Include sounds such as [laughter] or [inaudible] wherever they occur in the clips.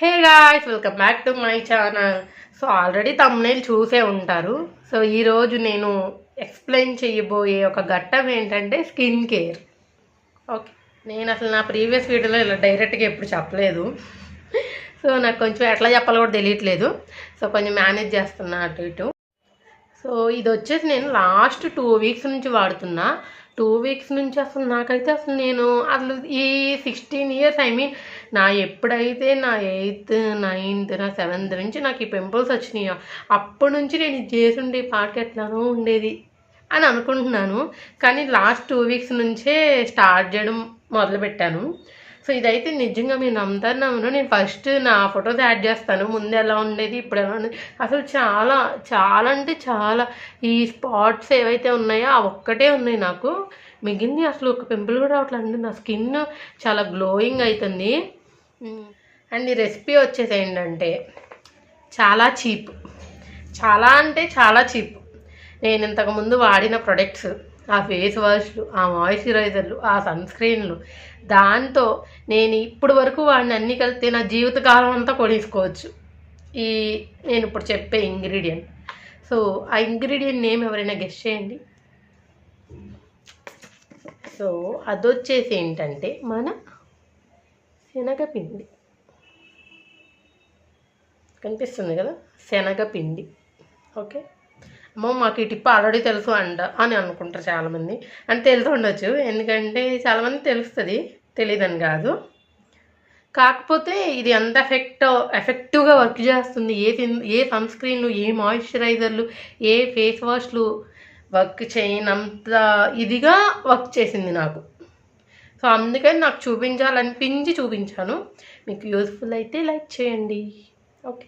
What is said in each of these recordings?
Hey guys welcome back to my channel. So already thumbnail చూసే ఉంటారు. So ఈరోజు నేను ఎక్స్ప్లెయిన్ చేయబోయే ఒక ఘట్టం ఏంటంటే స్కిన్ కేర్. ఓకే. నేను అసలు నా ప్రీవియస్ వీడియోలో ఇలా డైరెక్ట్గా ఎప్పుడు చెప్పలేదు. సో నాకు కొంచెం ఎట్లా చెప్పాలో కూడా తెలియట్లేదు. సో కొంచెం మేనేజ్ చేస్తున్నా అటు ఇటు. సో ఇది వచ్చేసి నేను లాస్ట్ టూ వీక్స్ నుంచి వాడుతున్నా. టూ వీక్స్ నుంచి అసలు నాకైతే అసలు నేను అసలు ఈ సిక్స్టీన్ ఇయర్స్ ఐ మీన్ నా ఎప్పుడైతే నా ఎయిత్ నైన్త్ నా సెవెంత్ నుంచి నాకు ఈ పింపుల్స్ వచ్చినాయో అప్పటి నుంచి నేను ఇది చేసిండే ఎట్లానో ఉండేది అని అనుకుంటున్నాను. కానీ లాస్ట్ టూ వీక్స్ నుంచే స్టార్ట్ చేయడం మొదలుపెట్టాను. సో ఇదైతే నిజంగా మీరు నమ్ముతారు నమ్మను నేను ఫస్ట్ నా ఫొటోస్ యాడ్ చేస్తాను. ముందు ఎలా ఉండేది ఇప్పుడు ఎలా ఉండేది. అసలు చాలా చాలా అంటే చాలా ఈ స్పాట్స్ ఏవైతే ఉన్నాయో ఆ ఒక్కటే ఉన్నాయి నాకు. మిగిలిన అసలు ఒక పింపుల్ కూడా రావట్లేదు. నా స్కిన్ చాలా గ్లోయింగ్ అవుతుంది అండ్ ఈ రెసిపీ వచ్చేసి ఏంటంటే చాలా చీప్. చాలా అంటే చాలా చీప్. నేను ఇంతకుముందు వాడిన ప్రొడక్ట్స్ ఆ ఫేస్ వాష్లు ఆ మాయిశ్చరైజర్లు ఆ సన్ స్క్రీన్లు దాంతో నేను ఇప్పటి వరకు వాడిన అన్ని కలిపితే నా జీవితకాలం అంతా కొనేసుకోవచ్చు. ఈ నేను ఇప్పుడు చెప్పే ఇంగ్రీడియంట్. సో ఆ ఇంగ్రీడియంట్ నేమ్ ఎవరైనా గెస్ట్ చేయండి. సో అదొచ్చేసి ఏంటంటే మన శనగపిండి. కనిపిస్తుంది కదా? శనగపిండి. ఓకే? అమ్మో మాకు ఈ టిప్ ఆల్రెడీ తెలుసు అంట అని అనుకుంటారు చాలామంది. అని తెలుసు ఉండొచ్చు. ఎందుకంటే చాలామంది తెలుస్తుంది. తెలియదని కాదు. కాకపోతే ఇది ఎంత ఎఫెక్ట్ ఎఫెక్టివ్గా వర్క్ చేస్తుంది. ఏ ఏ సన్ స్క్రీన్లు ఏ మాయిశ్చరైజర్లు ఏ ఫేస్ వాష్లు వర్క్ చేయనంత ఇదిగా వర్క్ చేసింది నాకు. సో అందుకని నాకు చూపించాలనిపించి చూపించాను. మీకు యూస్ఫుల్ అయితే లైక్ చేయండి. ఓకే.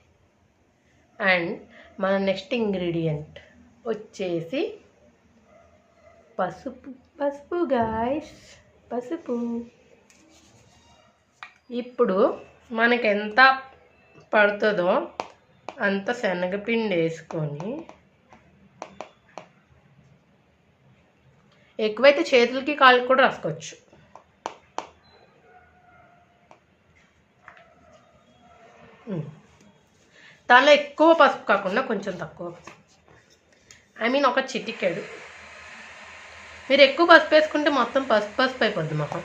అండ్ మన నెక్స్ట్ ఇంగ్రీడియంట్ వచ్చేసి పసుపు. పసుపు గాయస్ పసుపు. ఇప్పుడు మనకెంత పడుతుందో అంత శనగపిండి వేసుకొని ఎక్కువైతే చేతులకి కాళ్ళకి కూడా రాసుకోవచ్చు. దానిలో ఎక్కువ పసుపు కాకుండా కొంచెం తక్కువ ఐ మీన్ ఒక చిటికెడు. మీరు ఎక్కువ పసుపు వేసుకుంటే మొత్తం పసుపు పసుపు అయిపోద్ది మొహం.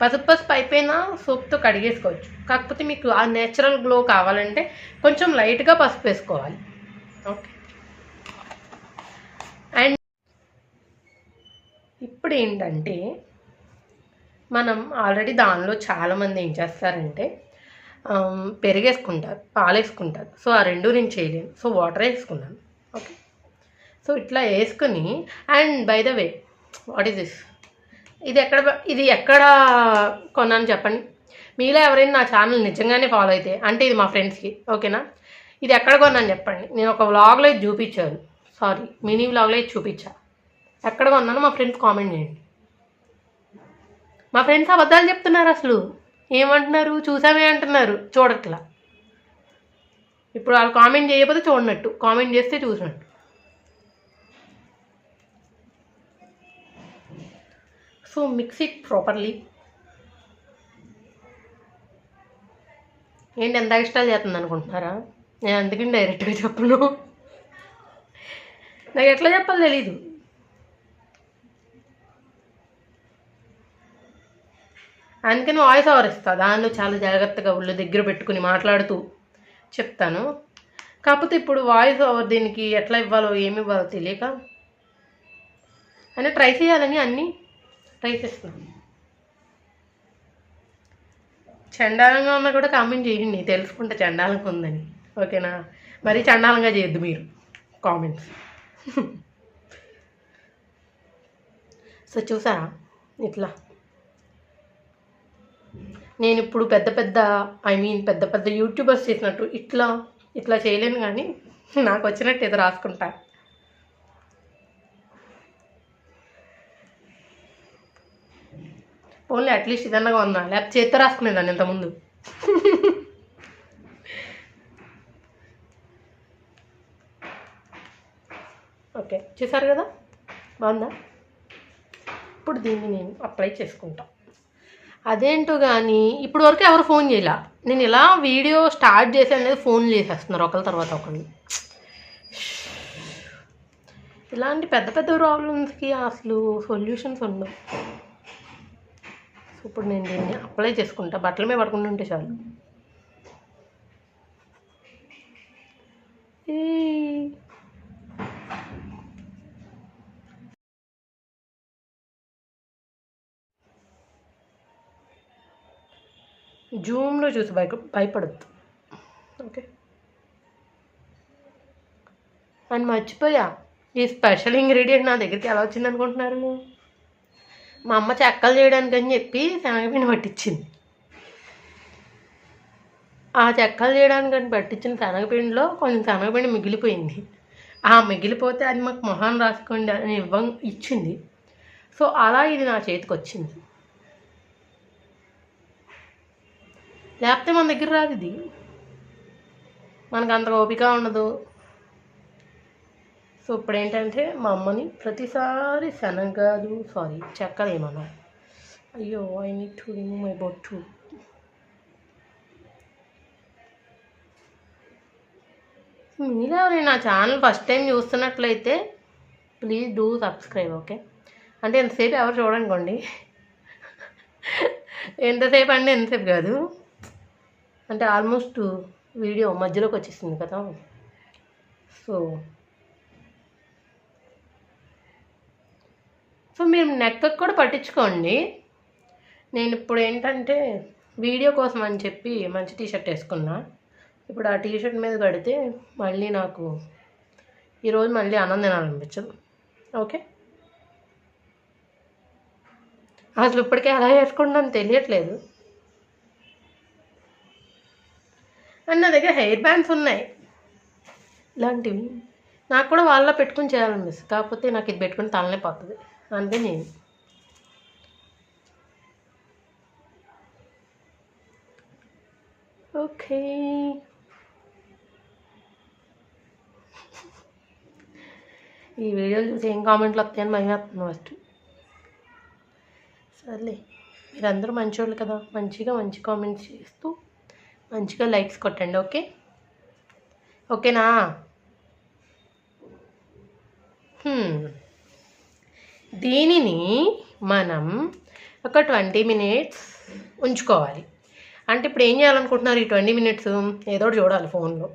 పసుపు పసుపు అయిపోయినా సోప్తో కడిగేసుకోవచ్చు. కాకపోతే మీకు ఆ నేచురల్ గ్లో కావాలంటే కొంచెం లైట్గా పసుపు వేసుకోవాలి. ఓకే అండ్ ఇప్పుడు ఏంటంటే మనం ఆల్రెడీ దానిలో చాలామంది ఏం చేస్తారంటే పెరిగేసుకుంటారు పాలు వేసుకుంటారు సో ఆ రెండు నేను చేయలేను. సో వాటర్ వేసుకున్నాను. ఓకే? సో ఇట్లా వేసుకుని and by the way what is this? ఇది ఎక్కడ ఇది ఎక్కడ కొన్నాను చెప్పండి? మీలో ఎవరైనా నా ఛానల్ నిజంగానే ఫాలో అయితే అంటే ఇది మా ఫ్రెండ్స్కి ఓకేనా? ఇది ఎక్కడ కొన్నాను చెప్పండి. నేను ఒక వ్లాగ్లో ఇది చూపించాను. సారీ మినీ వ్లాగ్లో ఇది చూపించాను ఎక్కడ కొన్నాను మా ఫ్రెండ్స్ కామెంట్ చేయండి. మా ఫ్రెండ్స్ అబద్ధాలు చెప్తున్నారు అసలు. ఏమంటున్నారు? చూసామే అంటున్నారు. చూడట్లా. ఇప్పుడు వాళ్ళు కామెంట్ చేయకపోతే చూడనట్టు. కామెంట్ చేస్తే చూసినట్టు. సో మిక్స్ ఇట్ ప్రాపర్లీ ఏంటి ఎంత ఇష్టాలు చేస్తుంది అనుకుంటున్నారా? నేను అందుకని డైరెక్ట్గా చెప్పను. నాకు ఎట్లా చెప్పాలో తెలీదు. అందుకని వాయిస్ ఓవర్ ఇస్తా. దానిలో చాలా జాగ్రత్తగా ఒళ్ళు దగ్గర పెట్టుకుని మాట్లాడుతూ చెప్తాను. కాకపోతే ఇప్పుడు వాయిస్ ఓవర్ దీనికి ఎట్లా ఇవ్వాలో ఏమి ఇవ్వాలో తెలియక అని ట్రై చేయాలని అన్నీ ట్రై చేస్తున్నాను. చండాలంగా ఉన్నా కూడా కామెంట్ చేయండి. తెలుసుకుంటే చండాలంగా ఉందని. ఓకేనా? మరీ చండాలంగా చేయొద్దు మీరు. కామెంట్స్. [laughs] సో చూసారా? ఇట్లా. నేను ఇప్పుడు పెద్ద పెద్ద ఐ మీన్ పెద్ద పెద్ద యూట్యూబర్స్ చేసినట్టు ఇట్లా ఇట్లా చేయలేను కానీ నాకు వచ్చినట్టు ఏదో రాసుకుంటా. ఓన్లీ అట్లీస్ట్ ఇదన్నగా ఉన్నా లేకపోతే చేత్తో రాసుకునేదాన్ని ఇంతకుముందు? ఓకే చూసారు కదా? బాగుందా? ఇప్పుడు దీన్ని నేను అప్లై చేసుకుంటా. అదేంటో కానీ ఇప్పుడు వరకు ఎవరు ఫోన్ చేయలే. నేను ఇలా వీడియో స్టార్ట్ చేసి అనేది ఫోన్ చేసేస్తున్నారు ఒకరి తర్వాత ఒకళ్ళు. ఇలాంటి పెద్ద పెద్ద ప్రాబ్లమ్స్కి అసలు సొల్యూషన్స్ ఉండవు. ఇప్పుడు నేను దీన్ని అప్లై చేసుకుంటా. బట్టల మీద పడుకుంటూ ఉంటే చాలు. ఈ జూమ్లో చూసి భయ భయపడద్దు. ఓకే. అని మర్చిపోయా ఈ స్పెషల్ ఇంగ్రీడియంట్ నా దగ్గరికి ఎలా వచ్చింది అనుకుంటున్నారు? మా అమ్మ చెక్కలు చేయడానికి అని చెప్పి శనగపిండి పట్టించింది ఆ చెక్కలు చేయడానికి అని పట్టించిన శనగపిండిలో కొంచెం శనగపిండి మిగిలిపోయింది. ఆ మిగిలిపోతే అది మాకు మొహాన్ రాసుకోండి అని ఇవ్వ ఇచ్చింది. సో అలా ఇది నా చేతికి వచ్చింది లేకపోతే మన దగ్గర రాదు ఇది. మనకు అంత ఓపిక ఉండదు. సో ఇప్పుడు ఏంటంటే మా అమ్మని ప్రతిసారి శనగలు సారీ చెక్కలు ఏమన్నా. అయ్యో I need to remove my బొట్టు మీరు ఎవరైనా నా ఛానల్ ఫస్ట్ టైం చూస్తున్నట్లయితే ప్లీజ్ డూ సబ్స్క్రైబ్ ఓకే అంటే ఎంతసేపు ఎవరు చూడనుకోండి. [laughs] ఎంతసేపు అంటే ఎంతసేపు కాదు. అంటే ఆల్మోస్ట్ వీడియో మధ్యలోకి వచ్చేసింది కదా. సో సో మీరు నెక్ కూడా పట్టించుకోండి. నేను ఇప్పుడు ఏంటంటే వీడియో కోసం అని చెప్పి మంచి టీషర్ట్ వేసుకున్నా. ఇప్పుడు ఆ టీషర్ట్ మీద కడితే మళ్ళీ నాకు ఈరోజు మళ్ళీ ఆనందం తినాలనిపించదు. ఓకే? అసలు ఇప్పటికే అలా వేసుకుంటాను తెలియట్లేదు. అండ్ నా దగ్గర హెయిర్ బ్యాండ్స్ ఉన్నాయి. ఇలాంటివి. నాకు కూడా వాళ్ళ పెట్టుకుని చేయాలనిపిస్తుంది కాకపోతే నాకు ఇది పెట్టుకుని తలనే పోతుంది. నేను. ఓకే. ఈ వీడియోలు చూసి ఏం కామెంట్లు వస్తాయని భయం ఫస్ట్. సర్లే. మీరందరూ మంచోళ్ళు కదా. మంచిగా మంచి కామెంట్స్ చేస్తూ మంచిగా లైక్స్ కొట్టండి ఓకే? ఓకేనా? దీనిని మనం ఒక ట్వంటీ మినిట్స్ ఉంచుకోవాలి. అంటే ఇప్పుడు ఏం చేయాలనుకుంటున్నారు ఈ ట్వంటీ మినిట్స్? ఏదో ఒకటి చూడాలి ఫోన్లో.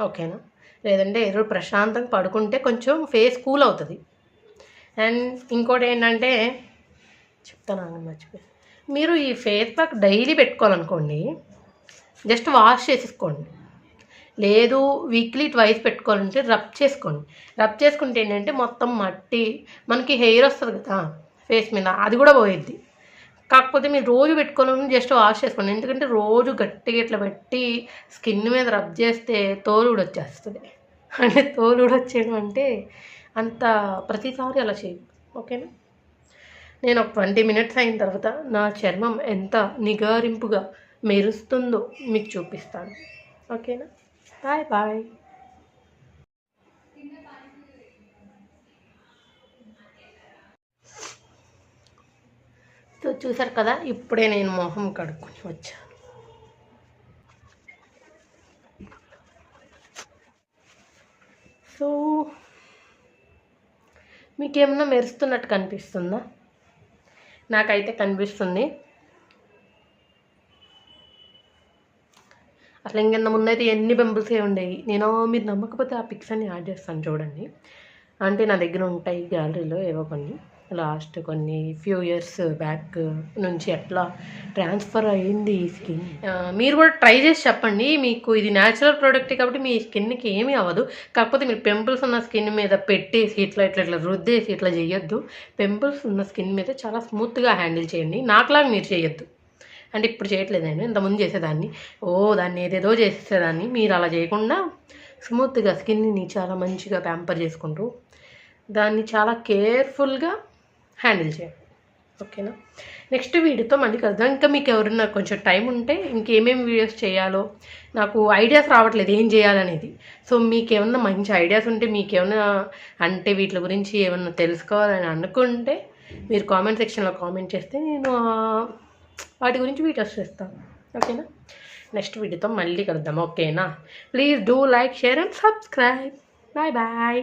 ఓకేనా? లేదంటే ఏదో ప్రశాంతంగా పడుకుంటే కొంచెం ఫేస్ కూల్ అవుతుంది. అండ్ ఇంకోటి ఏంటంటే చెప్తాను మర్చిపోయి. మీరు ఈ ఫేస్ ప్యాక్ డైలీ పెట్టుకోవాలనుకోండి జస్ట్ వాష్ చేసేసుకోండి. లేదు వీక్లీ ట్వైస్ పెట్టుకోవాలంటే రబ్ చేసుకోండి. రబ్ చేసుకుంటే ఏంటంటే మొత్తం మట్టి మనకి హెయిర్ వస్తుంది కదా ఫేస్ మీద అది కూడా పోయిద్ది. కాకపోతే మీరు రోజు పెట్టుకోవాలని జస్ట్ వాష్ చేసుకోండి. ఎందుకంటే రోజు గట్టిగా ఇట్లా పెట్టి స్కిన్ మీద రబ్ చేస్తే తోలు కూడా వచ్చేస్తుంది. అంటే తోలు కూడా వచ్చేయడం అంటే అంత ప్రతిసారి అలా చేయ ఓకేనా? నేను ఒక ట్వంటీ మినిట్స్ అయిన తర్వాత నా చర్మం ఎంత నిగారింపుగా మెరుస్తుందో మీకు చూపిస్తాను. ఓకేనా? Bye bye. సో చూసారు కదా? ఇప్పుడే నేను మొహం కడుక్కొని వచ్చాను. సో మీకేమన్నా మెరుస్తున్నట్టు కనిపిస్తుందా? నాకైతే కనిపిస్తుంది. అసలు ఇంకన్నా ముందైతే ఎన్ని పింపుల్స్ ఉండేవి. నేను మీరు నమ్మకపోతే ఆ పిక్స్ అన్ని యాడ్ చేస్తాను చూడండి. అంటే నా దగ్గర ఉంటాయి గ్యాలరీలో ఏవో కొన్ని. లాస్ట్ కొన్ని ఫ్యూ ఇయర్స్ బ్యాక్ నుంచి ఎట్లా ట్రాన్స్ఫర్ అయ్యింది ఈ స్కిన్ మీరు కూడా ట్రై చేసి చెప్పండి. మీకు ఇది న్యాచురల్ ప్రోడక్ట్ కాబట్టి మీ స్కిన్కి ఏమీ అవ్వదు. కాకపోతే మీరు పింపుల్స్ ఉన్న స్కిన్ మీద పెట్టేసి ఇట్లా ఇట్లా ఇట్లా రుద్దేసి ఇట్లా చేయొద్దు. పింపుల్స్ ఉన్న స్కిన్ మీద చాలా స్మూత్గా హ్యాండిల్ చేయండి. నాకులాగా మీరు చేయొద్దు. అంటే ఇప్పుడు చేయట్లేదండి ఇంతకుముందు చేసేదాన్ని. ఓ దాన్ని ఏదేదో చేసేదాన్ని మీరు అలా చేయకుండా స్మూత్గా స్కిన్ని చాలా మంచిగా ప్యాంపర్ చేసుకుంటూ దాన్ని చాలా కేర్ఫుల్గా హ్యాండిల్ చేయండి. ఓకేనా? నెక్స్ట్ వీడియోతో మళ్ళీ కలుద్దాం. ఇంకా మీకు ఎవరన్నా కొంచెం టైం ఉంటే ఇంకేమేమి వీడియోస్ చేయాలో నాకు ఐడియాస్ రావట్లేదు ఏం చేయాలనేది. సో మీకేమన్నా మంచి ఐడియాస్ ఉంటే మీకేమన్నా అంటే వీటి గురించి ఏమన్నా తెలుసుకోవాలని అనుకుంటే మీరు కామెంట్ సెక్షన్లో కామెంట్ చేస్తే నేను వాటి గురించి వీడియోస్ చేస్తాను ఓకేనా? నెక్స్ట్ వీడియోతో మళ్ళీ కలుద్దాం. ఓకేనా? Please do like share and subscribe. Bye bye bye.